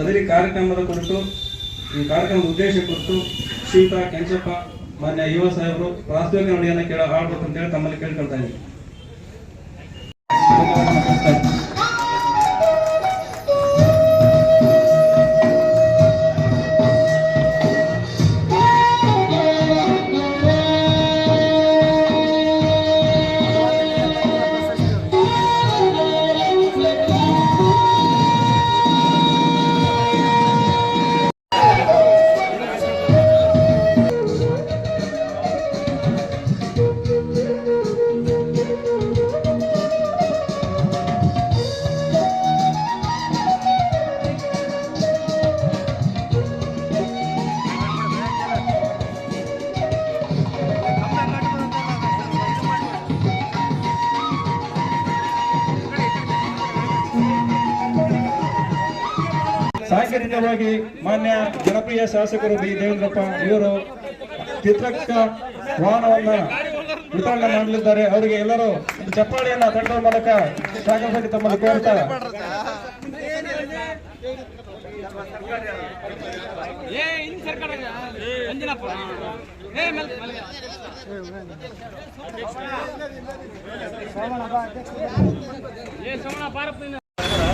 ಸದರಿ ಕಾರ್ಯಕ್ರಮದ ಕುರಿತು, ಈ ಕಾರ್ಯಕ್ರಮದ ಉದ್ದೇಶ ಕುರಿತು ಶ್ರೀಯುತ ಕೆಂಚಪ್ಪ, ಮಾನ್ಯ ಯುವ ಸಾಹೇಬರು ಪ್ರಾಸ್ತಾವಿಕ ನುಡಿಯನ್ನು ಕೇಳ ಅಂತ ಹೇಳಿ ತಮ್ಮಲ್ಲಿ ಕೇಳ್ಕೊಳ್ತಾ ಇದ್ದೀನಿ. ಸಾಂಕೇತಿಕವಾಗಿ ಮಾನ್ಯ ಜನಪ್ರಿಯ ಶಾಸಕರು ಬಿ. ದೇವೇಂದ್ರಪ್ಪ ಇವರು ಚಿತ್ರಕ್ಕ ವಾಹನವನ್ನ ವಿತರಣೆ ಮಾಡಲಿದ್ದಾರೆ. ಅವರಿಗೆ ಎಲ್ಲರೂ ಚಪ್ಪಾಳಿಯನ್ನ ತಟ್ಟುವ ಮೂಲಕ ಸ್ವಾಗತಕ್ಕೆ ತಮ್ಮನ್ನು ಮೆಲ್ ಸೋಮಣ್ಣ, ಬಾರಪ್ಪ ನೀನು.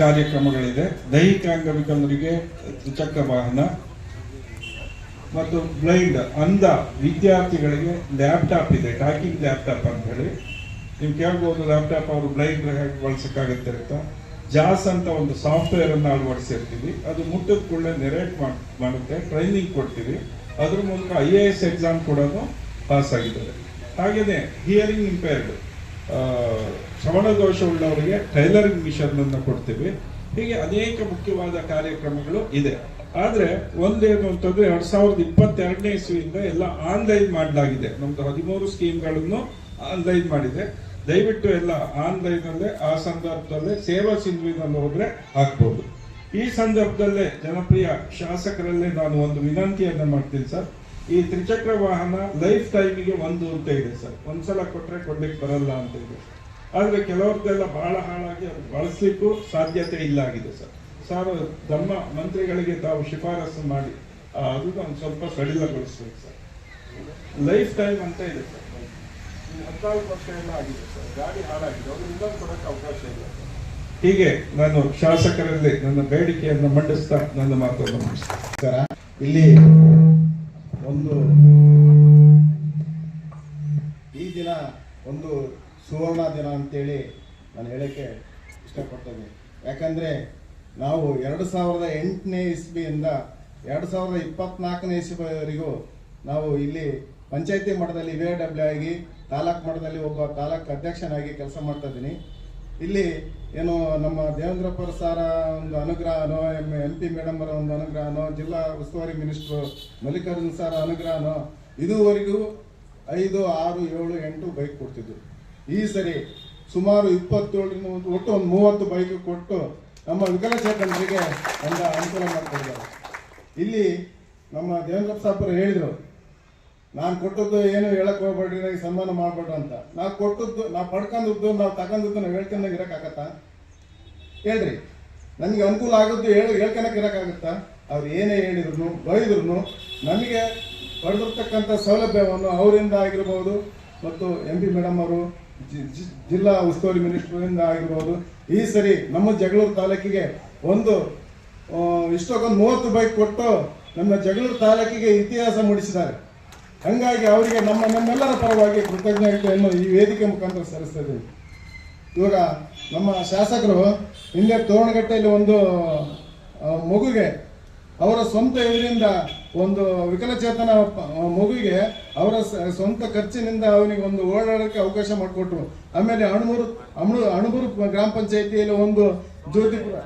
ಕಾರ್ಯಕ್ರಮಗಳಿದೆ. ದೈಹಿಕ ಅಂಗವಿಕಲರಿಗೆ ದ್ವಿಚಕ್ರ ವಾಹನ ಮತ್ತು ಬ್ಲೈಂಡ್ ಅಂಧ ವಿದ್ಯಾರ್ಥಿಗಳಿಗೆ ಲ್ಯಾಪ್ಟಾಪ್ ಇದೆ. ಟಾಕಿಂಗ್ ಲ್ಯಾಪ್ಟಾಪ್ ಅಂತ ಹೇಳಿ. ನೀವು ಕೇಳ್ಬೋದು ಲ್ಯಾಪ್ಟಾಪ್ ಅವರು ಬ್ಲೈಂಡ್ ಹೇಗೆ ಬಳಸಕ್ಕಾಗತ್ತೆ ಅಂತ. ಜಾಸ್ ಅಂತ ಒಂದು ಸಾಫ್ಟ್ವೇರ್ ಅನ್ನು ಅಳವಡಿಸಿರ್ತೀವಿ. ಅದು ಮುಟ್ಟದ ಕೂಡಲೇ ನೆರೇಟ್ ಮಾಡುತ್ತೆ. ಟ್ರೈನಿಂಗ್ ಕೊಡ್ತೀವಿ. ಅದ್ರ ಮೂಲಕ ಐ ಎ ಎಸ್ ಎಕ್ಸಾಮ್ ಕೂಡ ಪಾಸ್ ಆಗಿದ್ದಾರೆ ಹಾಗೆಯೇ ಹಿಯರಿಂಗ್ ಇಂಪೇರ್ಡ್. ಶ್ರವಣ ದೋಷ ಉಳ್ಳವರಿಗೆ ಟೈಲರಿಂಗ್ ಮಿಷನ್ ಅನ್ನು ಕೊಡ್ತೀವಿ. ಹೀಗೆ ಅನೇಕ ಮುಖ್ಯವಾದ ಕಾರ್ಯಕ್ರಮಗಳು ಇದೆ. ಆದರೆ ಒಂದೇನು ಅಂತಂದ್ರೆ ಎರಡ್ ಸಾವಿರದ ಇಪ್ಪತ್ತೆರಡನೇ ಇಸ್ವಿಯಿಂದ ಎಲ್ಲ ಆನ್ಲೈನ್ ಮಾಡಲಾಗಿದೆ. ನಮ್ದು ಹದಿಮೂರು ಸ್ಕೀಮ್ಗಳನ್ನು ಆನ್ಲೈನ್ ಮಾಡಿದೆ. ದಯವಿಟ್ಟು ಎಲ್ಲ ಆನ್ಲೈನ್ ಅಲ್ಲೇ ಆ ಸಂದರ್ಭದಲ್ಲೇ ಸೇವಾ ಸಿಂಧುವಿನಲ್ಲಿ ಹೋದ್ರೆ ಹಾಕ್ಬೋದು ಈ ಸಂದರ್ಭದಲ್ಲೇ ಜನಪ್ರಿಯ ಶಾಸಕರಲ್ಲೇ ನಾನು ಒಂದು ವಿನಂತಿಯನ್ನು ಮಾಡ್ತೀನಿ ಸರ್. ಈ ತ್ರಿಚಕ್ರ ವಾಹನ ಲೈಫ್ ಟೈಮಿಗೆ ಒಂದು ಅಂತ ಇದೆ ಸರ್. ಒಂದ್ಸಲ ಕೊಟ್ರೆ ಕೊಡ್ಲಿಕ್ಕೆ ಬರಲ್ಲ ಅಂತ ಇದೆ. ಆದರೆ ಕೆಲವ್ರದ್ದೆಲ್ಲ ಬಹಳ ಹಾಳಾಗಿ ಅದು ಬಳಸಲಿಕ್ಕೂ ಸಾಧ್ಯತೆ ಇಲ್ಲ ಆಗಿದೆ ಸರ್. ಸರ್ ನಮ್ಮ ಮಂತ್ರಿಗಳಿಗೆ ತಾವು ಶಿಫಾರಸು ಮಾಡಿ ಅದು ಒಂದು ಸ್ವಲ್ಪ ಸಡಿಲಗೊಳಿಸ್ಬೇಕು ಸರ್. ಲೈಫ್ ಟೈಮ್ ಅಂತ ಇದೆ ಸರ್. ಹದಿನಾಲ್ಕು ವರ್ಷ ಎಲ್ಲ ಆಗಿದೆ ಸರ್. ಗಾಡಿ ಹಾಳಾಗಿದೆ. ಅವ್ರು ಇನ್ನೊಂದು ಕೊಡಕ್ಕೆ ಅವಕಾಶ ಇಲ್ಲ ಸರ್. ಹೀಗೆ ನಾನು ಶಾಸಕರಲ್ಲಿ ನನ್ನ ಬೇಡಿಕೆಯನ್ನು ಮಂಡಿಸ್ತಾ ನನ್ನ ಮಾತನ್ನು ಮುಗಿಸ್ತಾ ಇಲ್ಲಿ ಒಂದು ಈ ದಿನ ಒಂದು ಸುವರ್ಣ ದಿನ ಅಂತೇಳಿ ನಾನು ಹೇಳೋಕ್ಕೆ ಇಷ್ಟಪಡ್ತೇನೆ. ಯಾಕಂದರೆ ನಾವು ಎರಡು ಸಾವಿರದ ಎಂಟನೇ ಇಸ್ವಿಯಿಂದ ಎರಡು ಸಾವಿರದ ಇಪ್ಪತ್ನಾಲ್ಕನೇ ಇಸ್ವಿವರೆಗೂ ನಾವು ಇಲ್ಲಿ ಪಂಚಾಯತಿ ಮಟ್ಟದಲ್ಲಿ ವಿ ಡಬ್ಲ್ಯೂ ಆಗಿ ತಾಲೂಕು ಮಟ್ಟದಲ್ಲಿ ಒಬ್ಬ ತಾಲೂಕು ಅಧ್ಯಕ್ಷನಾಗಿ ಕೆಲಸ ಮಾಡ್ತಾ ಇದ್ದೀನಿ. ಇಲ್ಲಿ ಏನು ನಮ್ಮ ದೇವೇಂದ್ರಪ್ಪ ಸಾರ ಒಂದು ಅನುಗ್ರಹನೋ ಎಂ ಎಂ ಪಿ ಮೇಡಮ್ ಅವರ ಒಂದು ಅನುಗ್ರಹನೋ ಜಿಲ್ಲಾ ಉಸ್ತುವಾರಿ ಮಿನಿಸ್ಟ್ರು ಮಲ್ಲಿಕಾರ್ಜುನ್ ಸರ್ ಅನುಗ್ರಹನೋ ಇದುವರೆಗೂ ಐದು, ಆರು, ಏಳು, ಎಂಟು ಬೈಕ್ ಕೊಡ್ತಿದ್ರು. ಈ ಸರಿ ಸುಮಾರು ಇಪ್ಪತ್ತೇಳರಿಂದ ಒಟ್ಟು ಒಂದು ಮೂವತ್ತು ಬೈಕ್ ಕೊಟ್ಟು ನಮ್ಮ ವಿಕಲಚೇತನರಿಗೆ ಒಂದು ಅನುಕೂಲ ಮಾಡಿಕೊಡ್ತಾರೆ ಇಲ್ಲಿ ನಮ್ಮ ದೇವೇಂದ್ರಪ್ಪ ಸಾಪರು ಹೇಳಿದರು ನಾನು ಕೊಟ್ಟದ್ದು ಏನು ಹೇಳಕ್ ಹೋಗ್ಬೇಡ್ರಿ, ನನಗೆ ಸನ್ಮಾನ ಮಾಡ್ಬೇಡ್ರಿ ಅಂತ. ನಾವು ಕೊಟ್ಟದ್ದು ನಾವು ಪಡ್ಕೊಂಡದ್ದು ನಾವು ತಗೊಂಡದ್ದು ನಾವು ಹೇಳ್ಕೊಂಡಂಗೆ ಇರೋಕ್ಕಾಗತ್ತಾ? ಹೇಳ್ರಿ. ನನಗೆ ಅನುಕೂಲ ಆಗದ್ದು ಹೇಳಿ ಹೇಳ್ಕೊಳಕ್ ಇರೋಕ್ಕಾಗತ್ತಾ? ಅವ್ರು ಏನೇ ಹೇಳಿದ್ರು ಬೈದ್ರು ನಮಗೆ ಪಡೆದಿರ್ತಕ್ಕಂಥ ಸೌಲಭ್ಯವನ್ನು ಅವರಿಂದ ಆಗಿರ್ಬೋದು ಮತ್ತು ಎಂ ಪಿ ಮೇಡಮ್ ಅವರು ಜಿಲ್ಲಾ ಉಸ್ತುವಾರಿ ಮಿನಿಸ್ಟರ್ನಿಂದ ಆಗಿರ್ಬೋದು, ಈ ಸರಿ ನಮ್ಮ ಜಗಳೂರು ತಾಲೂಕಿಗೆ ಒಂದು ಇಷ್ಟೊಂದು ಮೂವತ್ತು ಬೈಕ್ ಕೊಟ್ಟು ನಮ್ಮ ಜಗಳೂರು ತಾಲೂಕಿಗೆ ಇತಿಹಾಸ ಮೂಡಿಸಿದ್ದಾರೆ. ಹಂಗಾಗಿ ಅವರಿಗೆ ನಮ್ಮ ನಮ್ಮೆಲ್ಲರ ಪರವಾಗಿ ಕೃತಜ್ಞತೆಯನ್ನು ಈ ವೇದಿಕೆ ಮುಖಾಂತರ ಸಲ್ಲಿಸ್ತಾ ಇದ್ದೀವಿ ಇವಾಗ ನಮ್ಮ ಶಾಸಕರು ಹಿಂದೆ ತೋರಣಗಟ್ಟೆಯಲ್ಲಿ ಒಂದು ಮಗುಗೆ, ಅವರ ಸ್ವಂತ ಇದರಿಂದ ಒಂದು ವಿಕಲಚೇತನ ಮಗುವಿಗೆ ಅವರ ಸ್ವಂತ ಖರ್ಚಿನಿಂದ ಅವನಿಗೆ ಒಂದು ಓಡಾಡೋಕ್ಕೆ ಅವಕಾಶ ಮಾಡಿಕೊಟ್ರು. ಆಮೇಲೆ ಅಣಮೂರು ಅಣು ಅಣಮೂರು ಗ್ರಾಮ ಪಂಚಾಯಿತಿಯಲ್ಲಿ ಒಂದು ಜ್ಯೋತಿಪುರ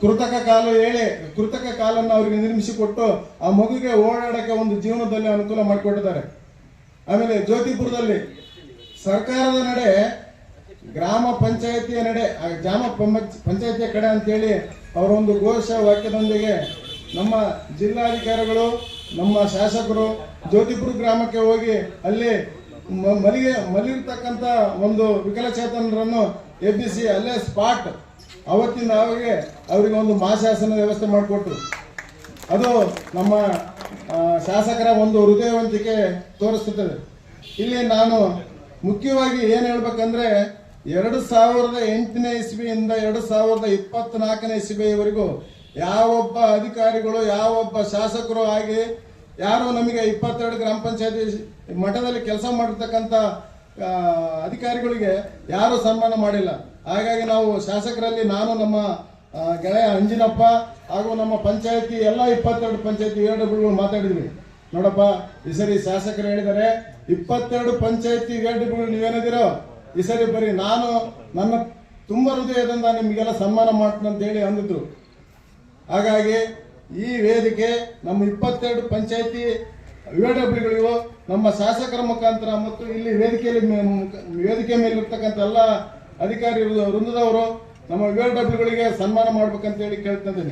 ಕೃತಕ ಕಾಲು ಹೇಳಿ, ಕೃತಕ ಕಾಲನ್ನು ಅವರಿಗೆ ನಿರ್ಮಿಸಿಕೊಟ್ಟು ಆ ಮಗುಗೆ ಓಡಾಡಕ್ಕೆ ಒಂದು ಜೀವನದಲ್ಲಿ ಅನುಕೂಲ ಮಾಡಿಕೊಟ್ಟಿದ್ದಾರೆ. ಆಮೇಲೆ ಜ್ಯೋತಿಪುರದಲ್ಲಿ ಸರ್ಕಾರದ ನಡೆ, ಗ್ರಾಮ ಪಂಚಾಯತಿಯ ನಡೆ ಗ್ರಾಮ ಪಂಚ- ಪಂಚಾಯತಿಯ ಕಡೆ ಅಂತೇಳಿ ಅವರೊಂದು ಘೋಷ ವಾಕ್ಯದೊಂದಿಗೆ ನಮ್ಮ ಜಿಲ್ಲಾಧಿಕಾರಿಗಳು, ನಮ್ಮ ಶಾಸಕರು ಜ್ಯೋತಿಪುರ ಗ್ರಾಮಕ್ಕೆ ಹೋಗಿ ಅಲ್ಲಿ ಮಲಿಗೆ, ಮಲಿರ್ತಕ್ಕಂಥ ಒಂದು ವಿಕಲಚೇತನರನ್ನು ಎಬ್ಬಿಸಿ ಅಲ್ಲೇ ಸ್ಪಾಟ್ ಅವತ್ತಿಂದ ಅವರಿಗೆ ಅವರಿಗೆ ಒಂದು ಮಾಶಾಸನ ವ್ಯವಸ್ಥೆ ಮಾಡಿಕೊಟ್ರು. ಅದು ನಮ್ಮ ಶಾಸಕರ ಒಂದು ಹೃದಯವಂತಿಕೆ ತೋರಿಸುತ್ತದೆ. ಇಲ್ಲಿ ನಾನು ಮುಖ್ಯವಾಗಿ ಏನು ಹೇಳ್ಬೇಕಂದ್ರೆ, ಎರಡು ಸಾವಿರದ ಎಂಟನೇ ಇಸ್ವಿಯಿಂದ ಎರಡು ಸಾವಿರದ ಇಪ್ಪತ್ನಾಲ್ಕನೇ ಇಸ್ವಿಯವರೆಗೂ ಯಾವೊಬ್ಬ ಅಧಿಕಾರಿಗಳು, ಯಾವೊಬ್ಬ ಶಾಸಕರು ಆಗಿ ಯಾರು ನಮಗೆ ಇಪ್ಪತ್ತೆರಡು ಗ್ರಾಮ ಪಂಚಾಯತಿ ಮಠದಲ್ಲಿ ಕೆಲಸ ಮಾಡಿರ್ತಕ್ಕಂಥ ಅಧಿಕಾರಿಗಳಿಗೆ ಯಾರು ಸನ್ಮಾನ ಮಾಡಿಲ್ಲ. ಹಾಗಾಗಿ ನಾವು ಶಾಸಕರಲ್ಲಿ ನಾನು ನಮ್ಮ ಗೆಳೆಯ ಅಂಜಿನಪ್ಪ ಹಾಗೂ ನಮ್ಮ ಪಂಚಾಯತಿ, ಎಲ್ಲ ಇಪ್ಪತ್ತೆರಡು ಪಂಚಾಯತಿ ವೇರ್ಡ್ಗಳು ಮಾತಾಡಿದ್ವಿ. ನೋಡಪ್ಪ, ಈ ಸರಿ ಶಾಸಕರು ಹೇಳಿದರೆ ಇಪ್ಪತ್ತೆರಡು ಪಂಚಾಯತಿ ವೇರ್ಡ್ಗಳು ನೀವೇನಿದ್ದೀರೋ, ಈ ಸರಿ ಬರೀ ನಾನು ನನ್ನ ತುಂಬ ಹೃದಯದಿಂದ ನಿಮಗೆಲ್ಲ ಸನ್ಮಾನ ಮಾಡ್ತೀನಿ ಹೇಳಿ ಅಂದಿದ್ರು. ಹಾಗಾಗಿ ಈ ವೇದಿಕೆ ನಮ್ಮ ಇಪ್ಪತ್ತೆರಡು ಪಂಚಾಯತಿ ಗಳಿಗೂ ನಮ್ಮ ಶಾಸಕರ ಮುಖಾಂತರ ಮತ್ತು ಇಲ್ಲಿ ವೇದಿಕೆಯಲ್ಲಿ ವೇದಿಕೆ ಮೇಲಿರ್ತಕ್ಕಂಥ ಎಲ್ಲ ಅಧಿಕಾರಿ ವೃಂದದವರು ನಮ್ಮ ಗಳಿಗೆ ಸನ್ಮಾನ ಮಾಡ್ಬೇಕಂತ ಹೇಳಿ ಕೇಳ್ತಾ ಇದ್ದೀನಿ.